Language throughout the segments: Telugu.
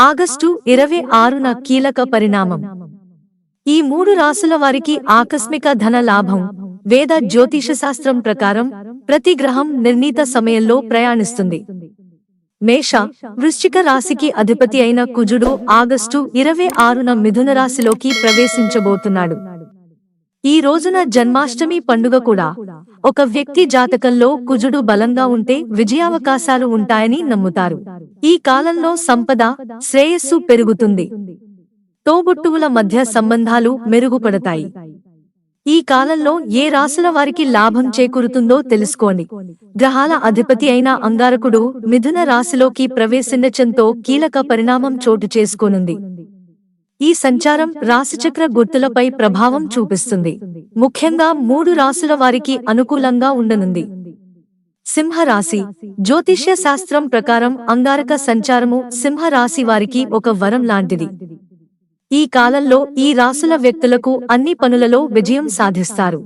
ఆగస్టు ఇరవై ఆరున కీలక పరిణామం. ఈ మూడు రాసుల వారికి ఆకస్మిక ధన లాభం వేద జ్యోతిష శాస్త్రం ప్రకారం ప్రతి గ్రహం నిర్ణీత సమయంలో ప్రయాణిస్తుంది. మేష వృశ్చిక రాశికి అధిపతి అయిన కుజుడు ఆగస్టు ఇరవై ఆరున మిథున రాశిలోకి ప్రవేశించబోతున్నాడు. ఈ రోజున జన్మాష్టమి పండుగ కూడా ఒక వ్యక్తి జాతకంలో కుజుడు బలంగా ఉంటే విజయావకాశాలు ఉంటాయని నమ్ముతారు. ఈ కాలంలో సంపద శ్రేయస్సు పెరుగుతుంది. తోబుట్టువుల మధ్య సంబంధాలు మెరుగుపడతాయి. ఈ కాలంలో ఏ రాసుల వారికి లాభం చేకూరుతుందో తెలుసుకోండి. గ్రహాల అధిపతి అయిన అంగారకుడు మిథున రాశిలోకి ప్రవేశించంతో కీలక పరిణామం చోటు చేసుకోనుంది. ఈ సంచారం రాశిచక్ర గుర్తులపై ప్రభావం చూపిస్తుంది. ముఖ్యంగా మూడు రాసుల వారికి అనుకూలంగా ఉండనుంది. సింహరాశి. జ్యోతిష్య శాస్త్రం ప్రకారం అంగారక సంచారము సింహరాశి వారికి ఒక వరం లాంటిది. ఈ కాలంలో ఈ రాసుల వ్యక్తులకు అన్ని పనులలో విజయం సాధిస్తారు.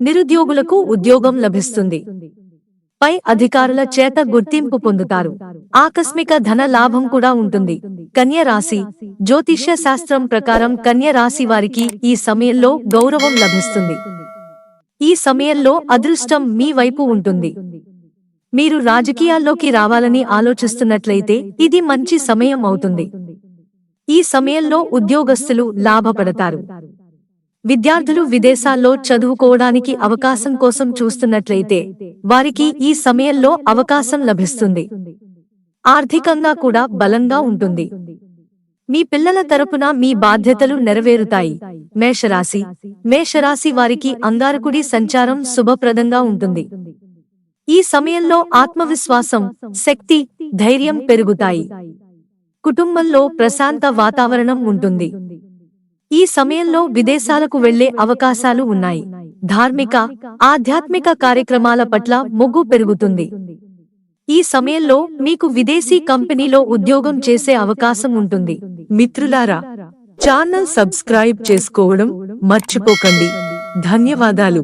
నిరుద్యోగులకు ఉద్యోగం లభిస్తుంది. పై అధికారుల చేత గుర్తింపు పొందుతారు. ఆకస్మిక ధన లాభం కూడా ఉంటుంది. కన్య రాశి. జ్యోతిష్య శాస్త్రం ప్రకారం కన్య రాశి వారికి ఈ సమయంలో గౌరవం లభిస్తుంది. ఈ సమయంలో అదృష్టం మీ వైపు ఉంటుంది. మీరు రాజకీయాల్లోకి రావాలని ఆలోచిస్తున్నట్లయితే ఇది మంచి సమయం అవుతుంది. ఈ సమయంలో ఉద్యోగస్తులు లాభపడతారు. విద్యార్థులు విదేశాల్లో చదువుకోవడానికి అవకాశం కోసం చూస్తున్నట్లయితే వారికి ఈ సమయంలో అవకాశం లభిస్తుంది. ఆర్థికంగా కూడా బలంగా ఉంటుంది. మీ పిల్లల తరపున మీ బాధ్యతలు నెరవేరుతాయి. మేషరాశి. మేషరాశి వారికి అంగారకుడి సంచారం శుభప్రదంగా ఉంటుంది. ఈ సమయంలో ఆత్మవిశ్వాసం శక్తి ధైర్యం పెరుగుతాయి. కుటుంబంలో ప్రశాంత వాతావరణం ఉంటుంది. ఈ సమయంలో విదేశాలకు వెళ్ళే అవకాశాలు ఉన్నాయి. ధార్మిక ఆధ్యాత్మిక కార్యక్రమాల పట్ల మొగ్గు పెరుగుతుంది. ఈ సమయంలో మీకు విదేశీ కంపెనీలో ఉద్యోగం చేసే అవకాశం ఉంటుంది. మిత్రులారా ఛానల్ సబ్స్క్రైబ్ చేసుకోవడం మర్చిపోకండి. ధన్యవాదాలు.